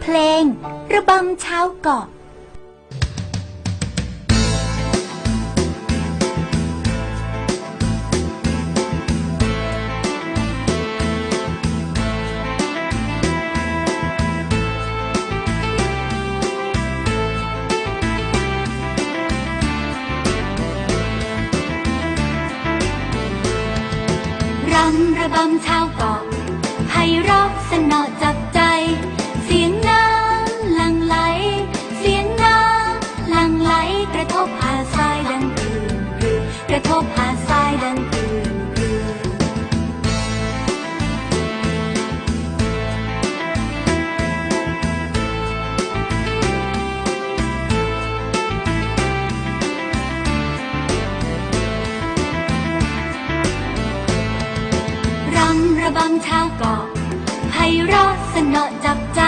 เพลง ระบำชาวเกาะรำระบำชาวเกาะ บหาดทรายดังตื่นรือรำระบำชาวเกาะไพเราะสนอจับใจ